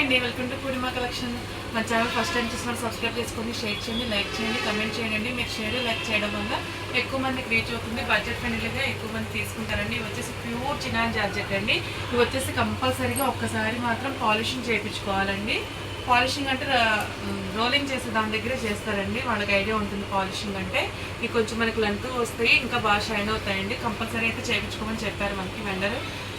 అండి. Welcome to Purnima collection మా channel first time చూసిన సబ్స్క్రైబ్ చేసుకోండి షేర్ చేయండి లైక్ చేయండి కమెంట్ చేయండి. మీరు షేర్ లైక్ చేయడం వల్ల ఎక్కువ మందికి రీచ్ అవుతుంది. బడ్జెట్ ఫ్రెండ్లీగా ఎక్కువ మంది తీసుకుంటారండి. ఇవి వచ్చేసి ప్యూర్ చినాన్ జార్జెట్ అండి. ఇవి వచ్చేసి కంపల్సరీగా ఒక్కసారి మాత్రం పాలిషింగ్ చేయించుకోవాలండి. పాలిషింగ్ అంటే రోలింగ్ చేసే దాని దగ్గరే చేస్తారండి. వాళ్ళకి ఐడియా ఉంటుంది పాలిషింగ్ అంటే. ఇవి కొంచెం మనకి లెంత్ వస్తాయి ఇంకా బాగా షైన్ అవుతాయండి. కంపల్సరీ అయితే చేయించుకోమని చెప్పారు మనకి వెండర్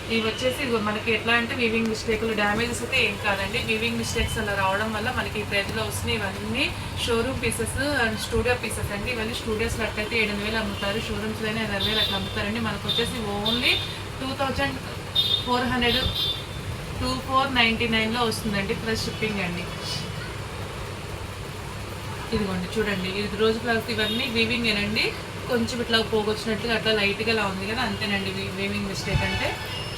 ఇవి వచ్చేసి మనకి ఎట్లా అంటే వీవింగ్ మిస్టేక్లు డ్యామేజెస్ అయితే ఏం కాదండి. వీవింగ్ మిస్టేక్స్ అలా రావడం వల్ల మనకి ఈ ప్రైజ్లో వస్తున్నాయి ఇవన్నీ showroom pieces and studio pieces అండి. ఇవన్నీ స్టూడియోస్లో అట్లయితే ఏడు వేలు అమ్ముతారు. షోరూమ్స్లోనే ఇరవై వేలు అట్లా అమ్ముతారండి. మనకు వచ్చేసి only two thousand four hundred two four ninety నైన్లో వస్తుందండి ప్లస్ షిప్పింగ్ అండి. ఇదిగోండి చూడండి. ఇది రోజు క్లాస్ ఇవన్నీ వీవింగ్ ఏనండి. కొంచెం ఇట్లా పోగొచ్చినట్లుగా అట్లా లైట్గా అలా ఉంది కదా అంతేనండి. వీవింగ్ మిస్టేక్ అంటే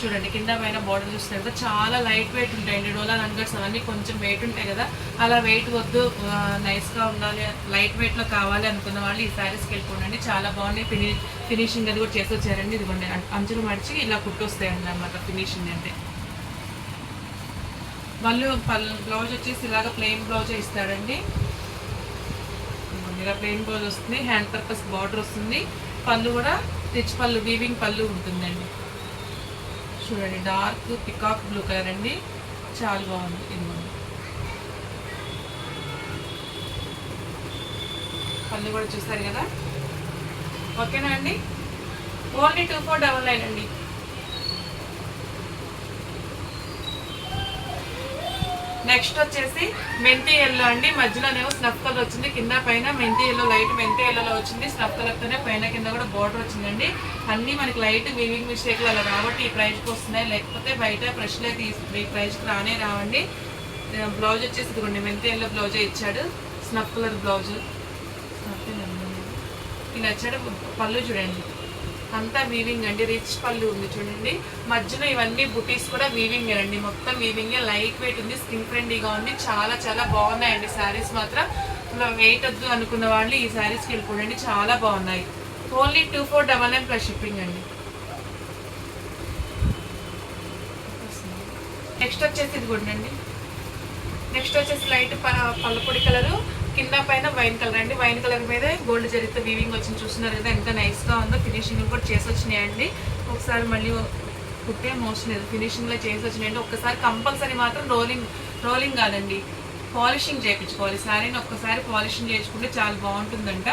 చూడండి కింద పైన బార్డర్ చూస్తే కదా చాలా లైట్ వెయిట్ ఉంటాయండి డోలా రంగర్స్ అవన్నీ కొంచెం వెయిట్ ఉంటాయి కదా. అలా వెయిట్ వద్దు నైస్గా ఉండాలి లైట్ వెయిట్లో కావాలి అనుకున్న వాళ్ళు ఈ శారీస్కి వెళ్ళిపోండి చాలా బాగున్నాయి. ఫిని ఫినిషింగ్ అది కూడా చేసి వచ్చారండి ఇదిగోండి అంచులు మడిచి ఇలా కుట్టొస్తాయండి అన్నమాట ఫినిషింగ్ అంటే వాళ్ళు బ్లౌజ్ వచ్చేసి ఇలాగ ప్లెయిన్ బ్లౌజ్ ఇస్తాడండి. ఇలా ప్లెయిన్ బ్లౌజ్ వస్తుంది. హ్యాండ్ పర్పస్ బార్డర్ వస్తుంది. పళ్ళు కూడా రిచ్ పళ్ళు వీవింగ్ పళ్ళు ఉంటుందండి. చూడండి డార్క్ పికాక్ బ్లూ కలర్ అండి. చాలా బాగుంది. ఇదిగోండి పళ్ళు కూడా చూస్తారు కదా? ఓకేనా అండి? Only two four double nine అండి. నెక్స్ట్ వచ్చేసి మెంతి ఎల్లో అండి. మధ్యలోనేమో స్నఫ్ కలర్ వచ్చింది. కింద పైన మెంతి ఎల్లో లైట్ మెంతి ఎల్లోలో వచ్చింది. స్నఫ్ కలర్తోనే పైన కింద కూడా బార్డర్ వచ్చిందండి. అన్నీ మనకి లైట్ వీవింగ్ మిస్టేక్లు అలా కాబట్టి ఈ ప్రైస్కి వస్తున్నాయి. లేకపోతే బయట ఫ్రెష్లే అయితే ఈ- ప్రైస్కి రానే రావండి. బ్లౌజ్ వచ్చేసి ఇదిగోండి. మెంతి ఎల్లో బ్లౌజే ఇచ్చాడు. Snuff colour blouse. ఇలా వచ్చాడు పళ్ళు చూడండి. అంతా వీవింగ్ అండి. రిచ్ పళ్ళు ఉంది చూడండి. మధ్యలో ఇవన్నీ బుటీస్ కూడా వీవింగ్ అండి మొత్తం వీవింగ్ లైట్ వెయిట్ ఉంది స్కిన్ ఫ్రెండ్లీగా ఉంది. చాలా చాలా బాగున్నాయండి శారీస్ మాత్రం. వెయిట్ వద్దు అనుకున్న వాళ్ళు ఈ శారీస్కి వెళ్ళిపోండి. చాలా బాగున్నాయి. Only two four double nine plus shipping అండి. నెక్స్ట్ వచ్చేసి ఇది కూడా అండి. నెక్స్ట్ వచ్చేసి లైట్ పల్లపొడి కలరు కింద పైన వైన్ కలర్ అండి. వైన్ కలర్ మీద గోల్డ్ జరిగితే వీవింగ్ వచ్చింది. చూస్తున్నారు కదా ఎంత నైస్గా ఉందో. ఫినిషింగ్ కూడా చేసి వచ్చినాయండి. ఒకసారి మళ్ళీ కుట్టే మోషన్ లేదు. ఫినిషింగ్లో చేసి వచ్చినాయండి. ఒక్కసారి కంపల్సరీ మాత్రం రోలింగ్ రోలింగ్ కాదండి. పాలిషింగ్ చేయించుకోవాలి. శారీని ఒక్కసారి పాలిషింగ్ చేయించుకుంటే చాలా బాగుంటుందంట.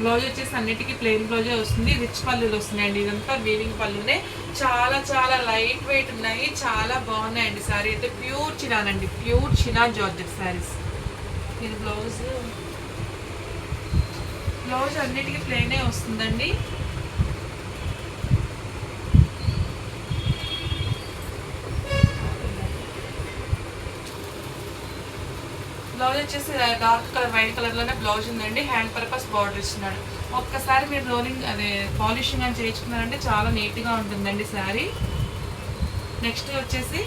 బ్లౌజ్ వచ్చేసి అన్నిటికీ ప్లెయిన్ బ్లౌజే వస్తుంది. రిచ్ పళ్ళులు వస్తున్నాయండి. ఇదంతా వీవింగ్ పళ్ళునే. చాలా చాలా లైట్ వెయిట్ ఉన్నాయి. చాలా బాగున్నాయండి శారీ అయితే ప్యూర్ చినానండి ప్యూర్ చినా జార్జెట్ శారీస్ ఇది బ్లౌజ్. బ్లౌజ్ అన్నిటికీ ప్లెయినే వస్తుందండి. బ్లౌజ్ వచ్చేసి డార్క్ కలర్ వైట్ కలర్లోనే బ్లౌజ్ ఉందండి. హ్యాండ్ పర్పస్ బార్డర్ ఇస్తున్నాడు. ఒక్కసారి మీరు రోలింగ్ అదే పాలిషింగ్ అని చేయించుకున్నారంటే చాలా నీట్గా ఉంటుందండి శారీ. నెక్స్ట్ వచ్చేసి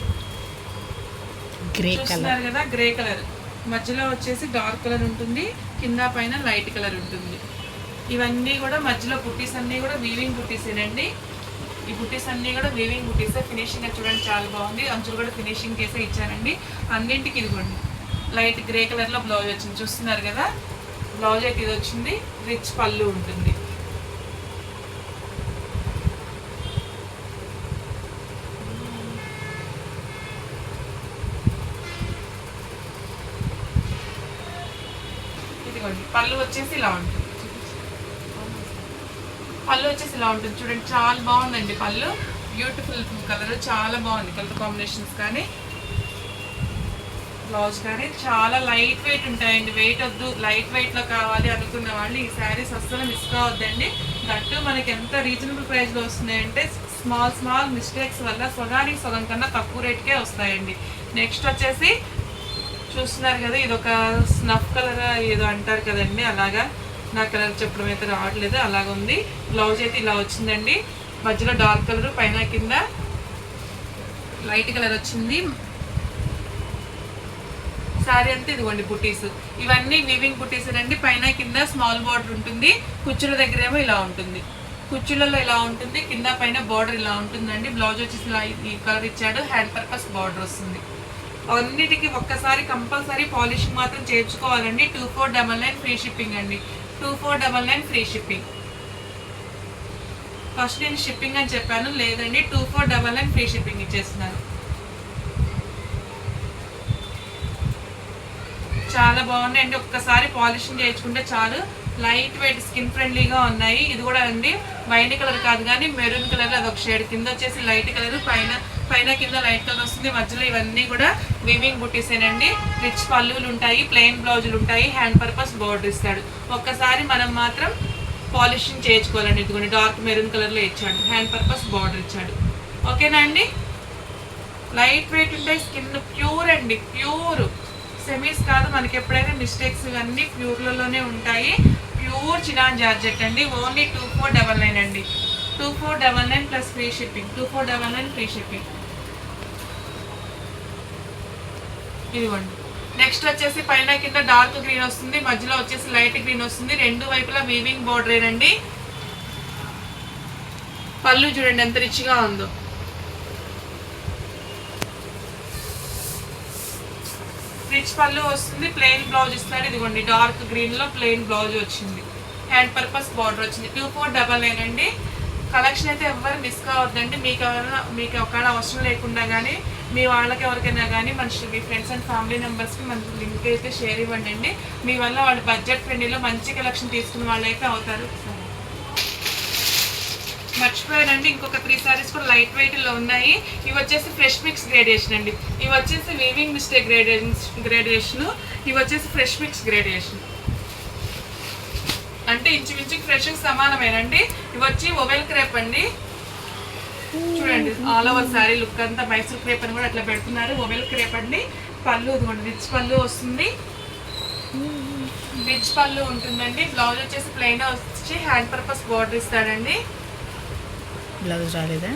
గ్రే కలర్. చూస్తున్నారు కదా గ్రే కలర్. మధ్యలో వచ్చేసి డార్క్ కలర్ ఉంటుంది కింద పైన లైట్ కలర్ ఉంటుంది. ఇవన్నీ కూడా మధ్యలో బుట్టీస్ అన్నీ కూడా వీవింగ్ బుట్టీసేనండి ఈ బుట్టీస్ అన్నీ కూడా వీవింగ్ బుట్టీసే ఫినిషింగ్ చూడండి చాలా బాగుంది. అంచులు కూడా ఫినిషింగ్ చేసే ఇచ్చానండి. అన్నింటికి ఇదిగోండి. లైట్ గ్రే కలర్లో బ్లౌజ్ వచ్చింది. చూస్తున్నారు కదా? బ్లౌజ్ అయితే ఇది వచ్చింది. రిచ్ పళ్ళు ఉంటుంది. చూడండి పళ్ళు వచ్చేసి ఇలా ఉంటుంది. పళ్ళు వచ్చేసి ఇలా ఉంటుంది. చూడండి చాలా బాగుందండి పళ్ళు. బ్యూటిఫుల్ కలర్ చాలా బాగుంది కలర్ కాంబినేషన్స్ కానీ బ్లౌజ్ కానీ. చాలా లైట్ వెయిట్ ఉంటాయండి. వెయిట్ వద్దు లైట్ వెయిట్లో కావాలి అనుకున్న వాళ్ళు ఈ శారీస్ అస్సలు మిస్ కావద్దండి. దట్టు మనకి ఎంత రీజనబుల్ ప్రైస్లో వస్తున్నాయంటే స్మాల్ స్మాల్ మిస్టేక్స్ వల్ల సగానికి సగం కన్నా తక్కువ రేట్కే వస్తాయండి. నెక్స్ట్ వచ్చేసి చూస్తున్నారు కదా ఇది ఒక స్నఫ్ కలర్ ఏదో అంటారు కదండి అలాగా. నా కలర్ చెప్పడం అయితే రావట్లేదు అలాగ ఉంది. బ్లౌజ్ అయితే ఇలా వచ్చిందండి. మధ్యలో డార్క్ కలర్ పైన కింద లైట్ కలర్ వచ్చింది. సారీ అంతా ఇదిగోండి బుటీస్ ఇవన్నీ వీవింగ్ బుటీస్ అండి పైన కింద స్మాల్ బార్డర్ ఉంటుంది. కుచ్చుల దగ్గర ఏమో ఇలా ఉంటుంది. కుచ్చులలో ఇలా ఉంటుంది. కింద పైన బార్డర్ ఇలా ఉంటుందండి. బ్లౌజ్ వచ్చేసి ఈ కలర్ ఇచ్చాడు. హ్యాండ్ పర్పస్ బార్డర్ వస్తుంది. అన్నిటికీ ఒక్కసారి కంపల్సరీ పాలిషింగ్ మాత్రం చేర్చుకోవాలండి. Two four double nine free shipping అండి. Two four double nine free shipping. First నేను షిప్పింగ్ అని చెప్పాను లేదండి. Two four double nine free shipping ఇచ్చేస్తున్నాను. చాలా బాగున్నాయండి. ఒక్కసారి పాలిషింగ్ చేయించుకుంటే చాలు. లైట్ వెయిట్ స్కిన్ ఫ్రెండ్లీగా ఉన్నాయి. ఇది కూడా అండి వైన్ కలర్ కాదు కానీ మెరూన్ కలర్ అది ఒక షేడ్. కింద వచ్చేసి లైట్ కలర్ పైన పైన కింద లైట్ కలర్ వస్తుంది. మధ్యలో ఇవన్నీ కూడా వివింగ్ బుట్టీసేనండి రిచ్ పళ్ళులు ఉంటాయి ప్లెయిన్ బ్లౌజులు ఉంటాయి. హ్యాండ్ పర్పస్ బోర్డర్ ఇస్తాడు. ఒక్కసారి మనం మాత్రం పాలిషింగ్ చేయించుకోవాలండి. ఇదిగోండి డార్క్ మెరూన్ కలర్లో ఇచ్చాడు. హ్యాండ్ పర్పస్ బార్డర్ ఇచ్చాడు. ఓకేనా అండి? లైట్ వెయిట్ ఉంటాయి స్కిన్ ప్యూర్ అండి ప్యూర్. సెమీస్ కాదు మనకి ఎప్పుడైనా మిస్టేక్స్ ఇవన్నీ ప్యూర్లలోనే ఉంటాయి. ప్యూర్ చినాన్ జార్జెట్ అండి. Only two four double nine అండి. Two four double nine plus free shipping. Two four double nine free shipping. ఇదిగోండి. నెక్స్ట్ వచ్చేసి పైన కింద డార్క్ గ్రీన్ వస్తుంది. మధ్యలో వచ్చేసి లైట్ గ్రీన్ వస్తుంది. రెండు వైపులా వీవింగ్ బోర్డర్ అండి పళ్ళు చూడండి ఎంత రిచ్గా ఉందో. రిచ్ పళ్ళు వస్తుంది ప్లెయిన్ బ్లౌజ్ ఇస్తాడు ఇదిగోండి డార్క్ గ్రీన్లో ప్లెయిన్ బ్లౌజ్ వచ్చింది. హ్యాండ్ పర్పస్ బార్డర్ వచ్చింది. టూ ఫోర్ డబల్ నైన్ అండి. కలెక్షన్ అయితే ఎవరు మిస్ కావద్దండి. మీకు ఎవరైనా మీకు ఒకవేళ అవసరం లేకుండా కానీ మీ వాళ్ళకి ఎవరికైనా కానీ మన మీ ఫ్రెండ్స్ అండ్ ఫ్యామిలీ మెంబర్స్కి మన లింక్ అయితే షేర్ ఇవ్వండి అండి. మీ వల్ల వాళ్ళు బడ్జెట్ ఫ్రెండ్లీలో మంచి కలెక్షన్ తీసుకున్న వాళ్ళు అయితే అవుతారు. మర్చిపోయానండి ఇంకొక త్రీ సారీస్ కూడా లైట్ వెయిట్లో ఉన్నాయి. ఇవి వచ్చేసి ఫ్రెష్ మిక్స్ గ్రేడేషన్ అండి. ఇవి వచ్చేసి వీవింగ్ మిస్టేక్ గ్రేడేషన్ గ్రేడియేషన్ ఇవి వచ్చేసి ఫ్రెష్ మిక్స్ గ్రేడేషన్ అంటే ఇంచుమించు ఫ్రెష్ సమానమేనండి. ఇవి వచ్చి ఒవెల్ క్రేప్ అండి. చూడండి ఆల్ ఓవర్ శారీ లుక్ అంతా మైసూర్ క్రేప్ అని కూడా అట్లా పెడుతున్నారు. ఒవెల్ క్రేప్ అండి. పళ్ళు ఇదిగోండి రిచ్ పళ్ళు వస్తుంది. రిచ్ పళ్ళు ఉంటుందండి. బ్లౌజ్ వచ్చేసి ప్లెయిన్ వచ్చి హ్యాండ్ పర్పస్ బార్డర్ ఇస్తాడండి. బ్లౌజ్ రాలేదా?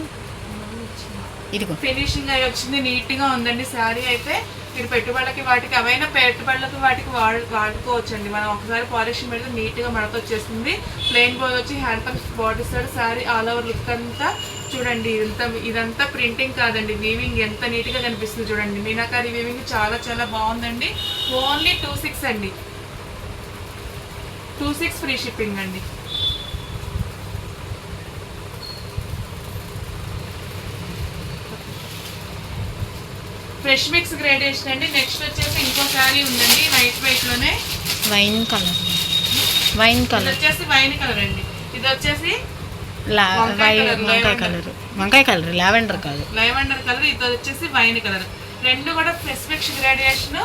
ఇదిగో. ఫినిషింగ్ అయి వచ్చింది నీట్గా ఉందండి శారీ అయితే. మీరు పెట్టుబడులకి వాటికి అవైనా పెట్టుబడులకి వాటికి వాడు వాడుకోవచ్చండి. మనం ఒకసారి పాలిషింగ్ పెడితే నీట్గా మడత వచ్చేస్తుంది. ప్లెయిన్ బాయ్ వచ్చి hand pumps body side sari all over look అంతా చూడండి ఇదంతా ఇదంతా ప్రింటింగ్ కాదండి. వీవింగ్ ఎంత నీట్గా కనిపిస్తుంది చూడండి. మీనాకారి వీవింగ్ చాలా చాలా బాగుందండి. ఓన్లీ టూ సిక్స్ అండి. టూ సిక్స్ ఫ్రీ షిప్పింగ్ అండి. ఫ్రెష్ మిక్స్ గ్రేడేషన్ అండి. నెక్స్ట్ వచ్చేసి ఇంకో శారీ ఉందండి light వెయిట్లోనే. Wine colour. Wine colour. వచ్చేసి వైన్ కలర్ అండి. ఇది వచ్చేసి వంకాయ. కలర్ వంకాయ కలర్. లావెండర్ కాదు. లైవెండర్ కలర్ ఇది వచ్చేసి వైన్ కలర్. రెండు కూడా ఫ్రెష్ మిక్స్ గ్రేడేషన్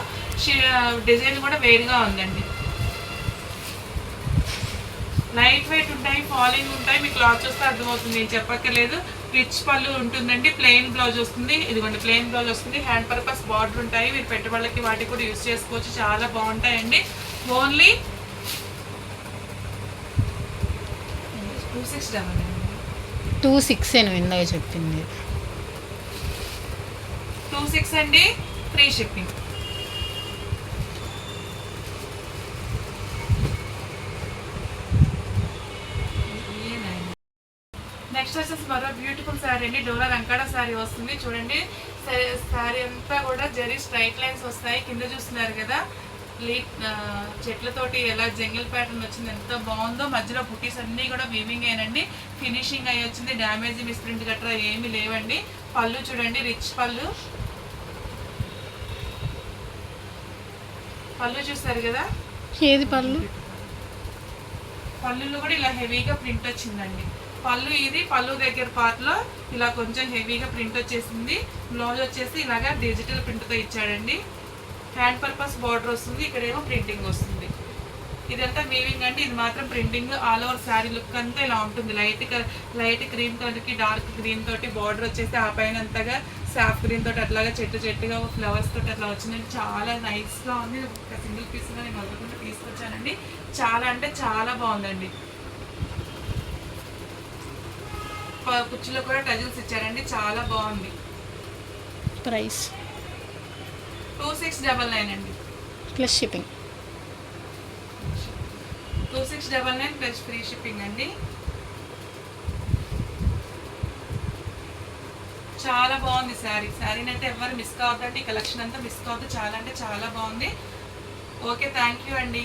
డిజైన్ కూడా వేరుగా ఉందండి. లైట్ వెయిట్ ఉంటాయి ఫాలింగ్ ఉంటాయి మీకు క్లాత్ చూస్తే అర్థమవుతుంది నేను చెప్పక్కర్లేదు. రిచ్ పళ్ళు ఉంటుందండి ప్లెయిన్ బ్లౌజ్ వస్తుంది. ఇదిగోండి ప్లెయిన్ బ్లౌజ్ వస్తుంది. హ్యాండ్ పర్పస్ బార్డర్ ఉంటాయి. మీరు పెట్టుబడులకి వాటికి కూడా యూస్ చేసుకోవచ్చు. చాలా బాగుంటాయండి. Only two six double two six నేను ఇందాక చెప్పింది. టూ సిక్స్ అండి ఫ్రీ షిప్పింగ్ నెక్స్ట్ వచ్చేసి మరో బ్యూటిఫుల్ శారీ అండి. డోలా రంకాడ శారీ వస్తుంది. చూడండి. శారీ అంతా కూడా జరీ స్ట్రైట్ లైన్స్ వస్తాయి. కింద చూస్తున్నారు కదా. లీ చెట్లతోటి ఎలా జంగిల్ ప్యాటర్న్ వచ్చింది ఎంత బాగుందో. మధ్యలో బుటీస్ అన్నీ కూడా వీవింగ్ అయినండి. ఫినిషింగ్ అయ్యి వచ్చింది. డ్యామేజ్ మిస్ప్రింట్ గట్రా ఏమీ లేవండి. పళ్ళు చూడండి. రిచ్ పళ్ళు. పళ్ళు చూస్తారు కదా? ఏది పళ్ళు? పళ్ళులో కూడా ఇలా హెవీగా ప్రింట్ వచ్చిందండి. పళ్ళు ఇది పళ్ళు దగ్గర part ఇలా కొంచెం హెవీగా ప్రింట్ వచ్చేసింది. బ్లౌజ్ వచ్చేసి ఇలాగా డిజిటల్ ప్రింట్తో ఇచ్చాడండి. హ్యాండ్ పర్పస్ బార్డర్ వస్తుంది ఇక్కడేమో ప్రింటింగ్ వస్తుంది. ఇదంతా వీవింగ్ అంటే ఇది మాత్రం printing all over sari look అంతా ఇలా ఉంటుంది. లైట్ లైట్ క్రీమ్ తోటికి డార్క్ గ్రీన్ తోటి బార్డర్ వచ్చేసి ఆ పైన అంతగా సాఫ్ గ్రీన్ తోటి అట్లాగా చెట్టు చెట్టుగా ఫ్లవర్స్ తోటి అట్లా వచ్చిందండి. చాలా నైస్గా ఉంది. ఒక సింగిల్ పీస్గా నేను వదలకుండా తీసుకొచ్చానండి. చాలా అంటే చాలా బాగుందండి. కుర్చీలో కూడా టజిల్స్ ఇచ్చారండి. చాలా బాగుంది. Price. Two six double nine అండి. Plus shipping. Two six double nine plus free shipping అండి. చాలా బాగుంది శారీ. శారీని అయితే ఎవరు మిస్ కావద్దండి. ఈ కలెక్షన్ అంతా మిస్ కావద్దు. చాలా అంటే చాలా బాగుంది. ఓకే థ్యాంక్ యూ అండి.